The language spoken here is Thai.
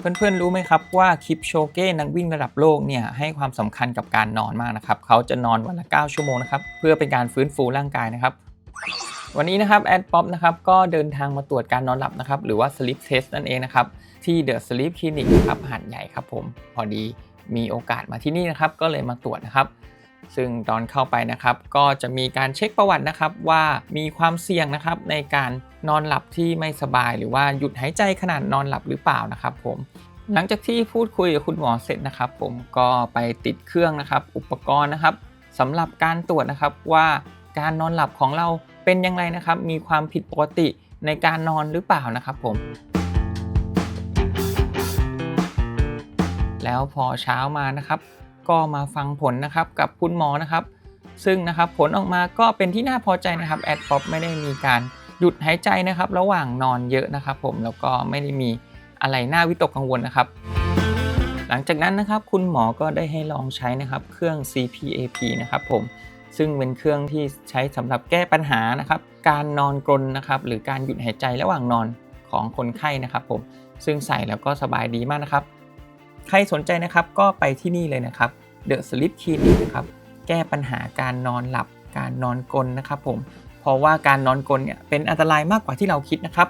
เพื่อนๆ รู้ไหมครับว่าคลิปโชเก้นักวิ่งระดับโลกเนี่ยให้ความสำคัญกับการนอนมากนะครับ เขาจะนอนวันละ 9 ชั่วโมงนะครับเพื่อเป็นการฟื้นฟูร่างกายนะครับ วันนี้นะครับแอดป๊อปนะครับก็เดินทางมาตรวจการนอนหลับนะครับหรือว่า sleep test นั่นเองนะครับที่ The Sleep Clinic นะครับหาดใหญ่ครับผม พอดีมีโอกาสมาที่นี่นะครับก็เลยมาตรวจนะครับ ซึ่งตอนเข้าไปนะครับ ก็จะมีการเช็คประวัตินะครับว่ามีความเสี่ยงนะครับในการนอนหลับที่ไม่สบาย หรือว่าหยุดหายใจขนาดนอนหลับหรือเปล่านะครับ ผม หลังจากที่พูดคุยกับคุณหมอเสร็จนะครับ ผมก็ไปติดเครื่องนะครับ อุปกรณ์นะครับสำหรับการตรวจนะครับว่าการนอนหลับของเราเป็นยังไงนะครับ มีความผิดปกติในการนอนหรือเปล่านะครับ ผม แล้วพอเช้ามานะครับ ก็มาฟังผลนะครับกับคุณหมอนะครับ ซึ่งนะครับผลออกมาก็เป็นที่น่าพอใจนะครับแอดป๊อปไม่ได้มีการหยุดหายใจนะครับ ระหว่างนอนเยอะนะครับ ผมแล้วก็ไม่ได้มีอะไรน่าวิตกกังวลนะครับ หลังจากนั้นนะครับคุณหมอก็ได้ให้ลองใช้นะครับเครื่อง CPAP นะครับผมซึ่งเป็นเครื่องที่ใช้สำหรับแก้ปัญหานะครับการนอนกรนนะครับหรือการหยุดหายใจระหว่างนอนของคนไข้นะครับ ผมซึ่งใส่แล้วก็สบายดีมากนะครับ ใครสนใจนะครับก็ไปที่นี่เลยนะครับ The Sleep Clinic นะครับแก้ปัญหาการนอนหลับการนอนกลนนะครับผมเพราะว่าการนอนกลนเนี่ยเป็นอันตรายมากกว่าที่เราคิดนะครับ